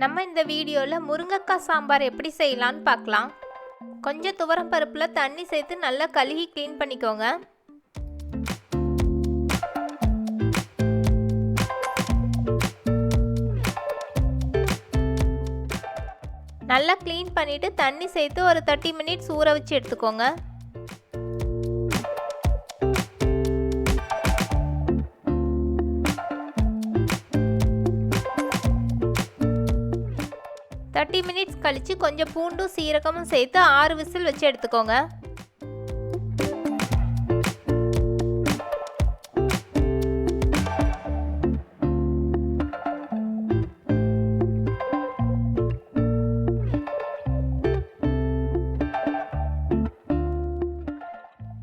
நம்ம இந்த வீடியோவில் முருங்கைக்காய் சாம்பார் எப்படி செய்யலான்னு பார்க்கலாம். கொஞ்சம் துவரம் பருப்பில் தண்ணி சேர்த்து நல்லா கழுகி க்ளீன் பண்ணிக்கோங்க. நல்லா க்ளீன் பண்ணிவிட்டு தண்ணி சேர்த்து ஒரு தேர்ட்டி மினிட்ஸ் ஊற வச்சு எடுத்துக்கோங்க. தேர்ட்டி மினிட்ஸ் கழித்து கொஞ்சம் பூண்டும் சீரகமும் சேர்த்து ஆறு விசில் வச்சு எடுத்துக்கோங்க.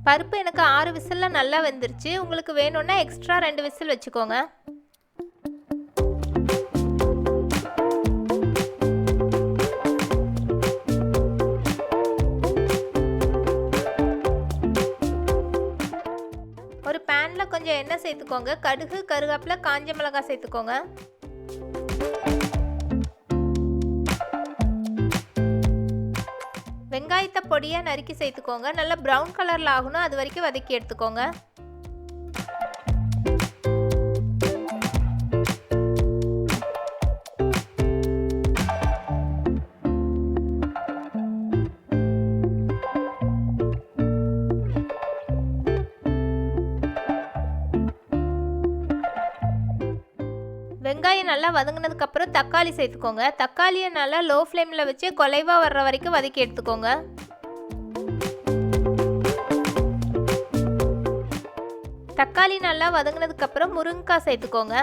பருப்பு எனக்கு ஆறு விசிலில் நல்லா வெந்துருச்சு. உங்களுக்கு வேணும்னா எக்ஸ்ட்ரா ரெண்டு விசில் வச்சுக்கோங்க. பேனில் கொஞ்சம் எண்ணெய் சேர்த்துக்கோங்க. கடுகு கருவேப்பிலை காஞ்ச மிளகாய் சேர்த்துக்கோங்க. வெங்காயத்தை பொடியாக நறுக்கி சேர்த்துக்கோங்க. நல்லா ப்ரௌன் கலரில் ஆகணும். அது வரைக்கும் வதக்கி எடுத்துக்கோங்க. வெங்காயம் நல்லா வதங்கினதுக்கப்புறம் தக்காளி சேர்த்துக்கோங்க. தக்காளியை நல்லா லோ ஃப்ளேமில் வச்சு குலைவாக வர்ற வரைக்கும் வதக்கி எடுத்துக்கோங்க. தக்காளி நல்லா வதங்கினதுக்கப்புறம் முருங்கைக்காய் சேர்த்துக்கோங்க.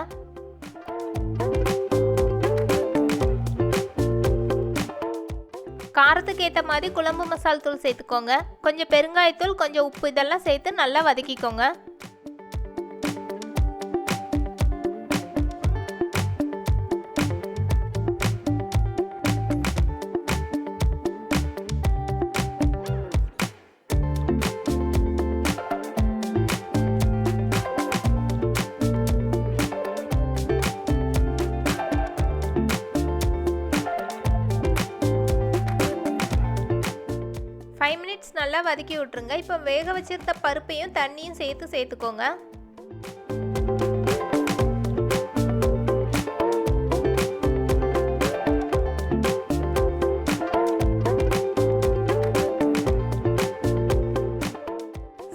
காரத்துக்கு ஏற்ற மாதிரி குழம்பு மசால் தூள் சேர்த்துக்கோங்க. கொஞ்சம் பெருங்காயத்தூள் கொஞ்சம் உப்பு இதெல்லாம் சேர்த்து நல்லா வதக்கிக்கோங்க. மினிட்ஸ் நல்லா வதக்கி விட்ருங்க இப்போ வேக வச்சிருந்த பருப்பையும் தண்ணியும் சேர்த்து சேர்த்துக்கோங்க.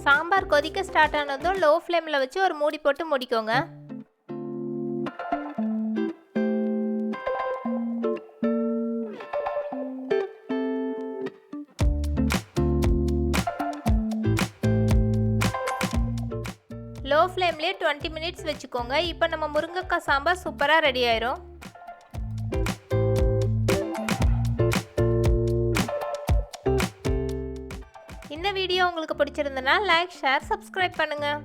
சாம்பார் கொதிக்க ஸ்டார்ட் ஆனதும் லோ ஃப்ளேமில் வச்சு ஒரு மூடி போட்டு முடிக்கோங்க. லோ ஃப்ளேம்லேயே டுவெண்ட்டி மினிட்ஸ் வச்சுக்கோங்க. இப்போ நம்ம முருங்கைக்காய் சாம்பார் சூப்பராக ரெடி ஆயிரும். இந்த வீடியோ உங்களுக்கு பிடிச்சிருந்தனா லைக் ஷேர் சப்ஸ்கிரைப் பண்ணுங்கள்